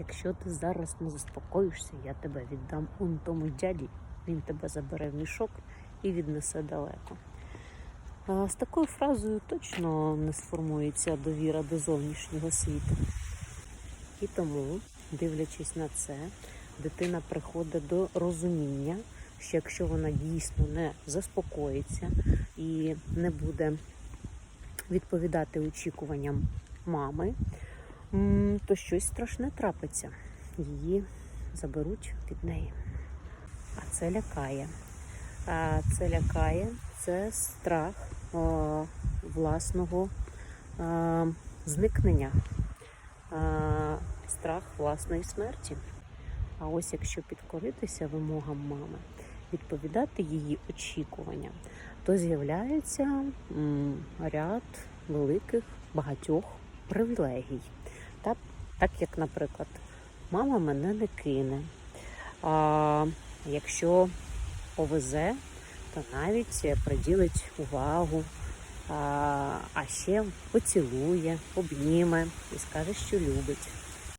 якщо ти зараз не заспокоїшся, я тебе віддам он тому дяді. Він тебе забере в мішок і віднесе далеко. З такою фразою точно не сформується довіра до зовнішнього світу. І тому, дивлячись на це, дитина приходить до розуміння, що якщо вона дійсно не заспокоїться і не буде відповідати очікуванням мами, то щось страшне трапиться. Її заберуть від неї. А це лякає. А це лякає, це страх о, власного а, зникнення, а, страх власної смерті. А ось якщо підкоритися вимогам мами, відповідати її очікуванням, то з'являється ряд великих багатьох привілегій. Так, так як, наприклад, мама мене не кине. А якщо повезе, то навіть приділить увагу, а, ще поцілує, обніме і скаже, що любить.